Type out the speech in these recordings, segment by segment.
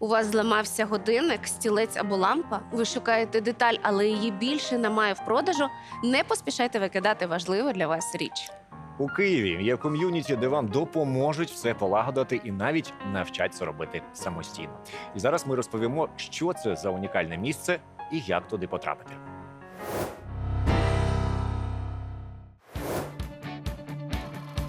У вас зламався годинник, стілець або лампа. Ви шукаєте деталь, але її більше немає в продажу. Не поспішайте викидати важливу для вас річ. У Києві є ком'юніті, де вам допоможуть все полагодити і навіть навчать це робити самостійно. І зараз ми розповімо, що це за унікальне місце і як туди потрапити.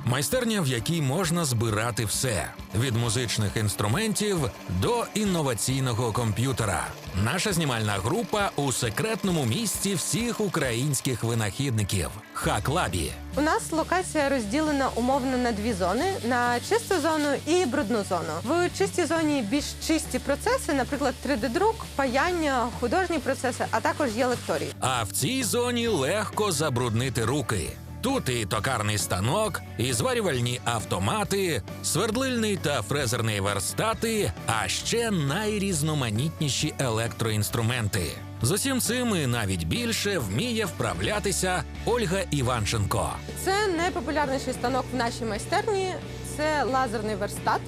Майстерня, в якій можна збирати все від музичних інструментів до інноваційного комп'ютера. Наша знімальна група у секретному місці всіх українських винахідників Хаклабі. У нас локація розділена умовно на дві зони: на чисту зону і брудну зону. В чистій зоні більш чисті процеси, наприклад, 3D-друк, паяння, художні процеси, а також є лекторії. А в цій зоні легко забруднити руки. Тут і токарний станок, і зварювальні автомати, свердлильний та фрезерний верстати, а ще найрізноманітніші електроінструменти. З усім цим і навіть більше вміє вправлятися Ольга Іванченко. Це найпопулярніший станок в нашій майстерні. Це лазерний верстат.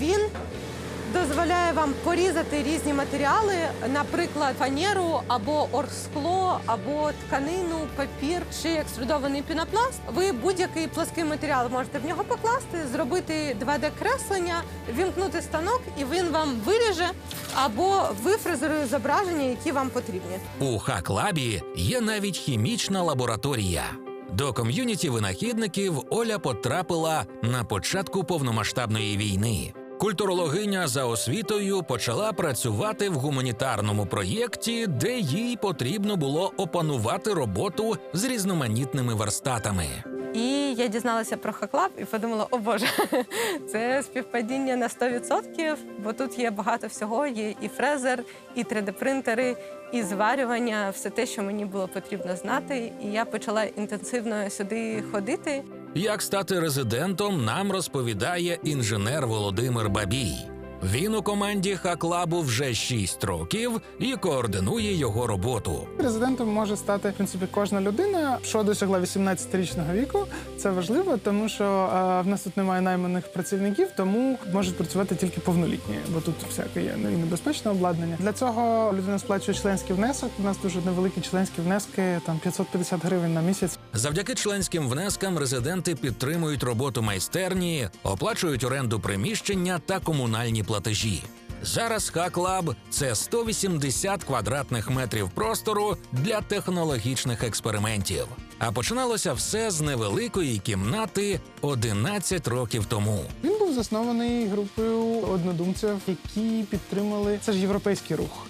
Він дозволяє вам порізати різні матеріали, наприклад, фанеру або оргскло, або тканину, папір чи екструдований пінопласт. Ви будь-який плаский матеріал можете в нього покласти, зробити 2D-креслення, вімкнути станок, і він вам виріже або вифрезерує зображення, які вам потрібні. У Хаклабі є навіть хімічна лабораторія. До ком'юніті винахідників Оля потрапила на початку повномасштабної війни. Культурологиня за освітою почала працювати в гуманітарному проєкті, де їй потрібно було опанувати роботу з різноманітними верстатами. І я дізналася про хаклаб і подумала: о Боже, це співпадіння на 100%, бо тут є багато всього. Є і фрезер, і 3D-принтери, і зварювання, все те, що мені було потрібно знати. І я почала інтенсивно сюди ходити. Як стати резидентом, нам розповідає інженер Володимир Бабій. Він у команді Хаклабу вже 6 років і координує його роботу. Резидентом може стати в принципі кожна людина, що досягла 18-річного віку. Це важливо, тому що е, в нас тут немає найманих працівників, тому можуть працювати тільки повнолітні, бо тут всяке є ну, і небезпечне обладнання. Для цього людина сплачує членський внесок. У нас дуже невеликі членські внески, там 550 гривень на місяць. Завдяки членським внескам резиденти підтримують роботу майстерні, оплачують оренду приміщення та комунальні платежі. Зараз Хаклаб це 180 квадратних метрів простору для технологічних експериментів. А починалося все з невеликої кімнати 11 років тому. Він був заснований групою однодумців, які підтримали це ж європейський рух.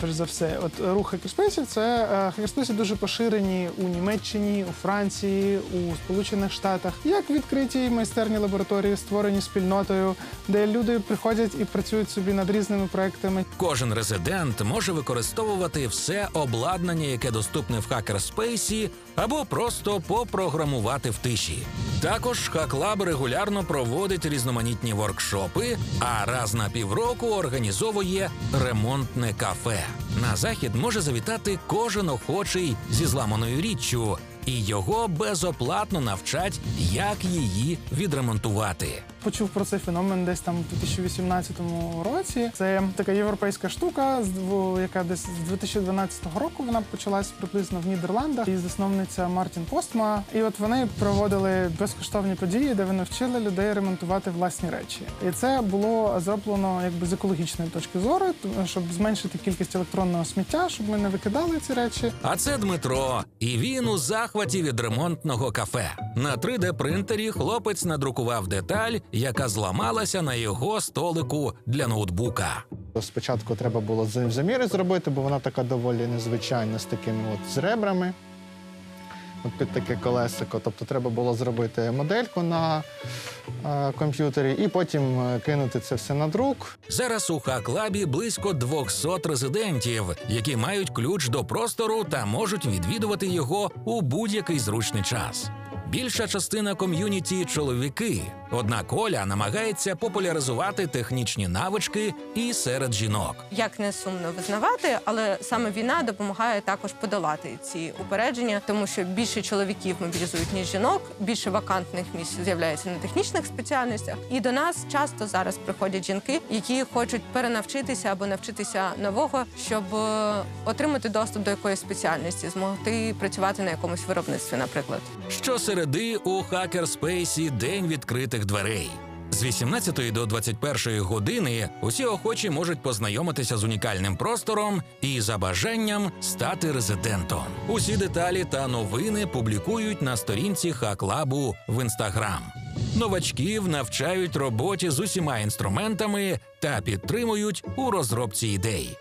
Перш за все, от рух хакерспейсів це е, хакерспейси дуже поширені у Німеччині, у Франції, у Сполучених Штатах. Як відкриті майстерні лабораторії, створені спільнотою, де люди приходять і працюють собі над різними проектами. Кожен резидент може використовувати все обладнання, яке доступне в хакерспейсі, або просто попрограмувати в тиші. Також Хаклаб регулярно проводить різноманітні воркшопи, а раз на півроку організовує ремонтне кафе. На захід може завітати кожен охочий зі зламаною річчю, і його безоплатно навчать, як її відремонтувати. Почув про цей феномен десь там у 2018 році. Це така європейська штука, яка десь з 2012 року вона почалась приблизно в Нідерландах. І засновниця Мартін Постма. І от вони проводили безкоштовні події, де вони вчили людей ремонтувати власні речі. І це було зроблено якби з екологічної точки зору, щоб зменшити кількість електронного сміття, щоб ми не викидали ці речі. А це Дмитро, і він у захваті від ремонтного кафе. На 3D-принтері хлопець надрукував деталь, яка зламалася на його столику для ноутбука. Спочатку треба було заміри зробити, бо вона така доволі незвичайна з такими от з ребрами. От під таке колесико. Тобто треба було зробити модельку на е, комп'ютері і потім е, кинути це все на друк. Зараз у Хаклабі близько 200 резидентів, які мають ключ до простору та можуть відвідувати його у будь-який зручний час. Більша частина ком'юніті чоловіки. Однак Оля намагається популяризувати технічні навички і серед жінок. Як не сумно визнавати, але саме війна допомагає також подолати ці упередження, тому що більше чоловіків мобілізують ніж жінок, більше вакантних місць з'являється на технічних спеціальностях. І до нас часто зараз приходять жінки, які хочуть перенавчитися або навчитися нового, щоб е, отримати доступ до якоїсь спеціальності, змогти працювати на якомусь виробництві, наприклад. Щосереди у Хакерспейсі день відкритих дверей. З 18 до 21 години усі охочі можуть познайомитися з унікальним простором і за бажанням стати резидентом. Усі деталі та новини публікують на сторінці Хаклабу в інстаграм. Новачків навчають роботі з усіма інструментами та підтримують у розробці ідей.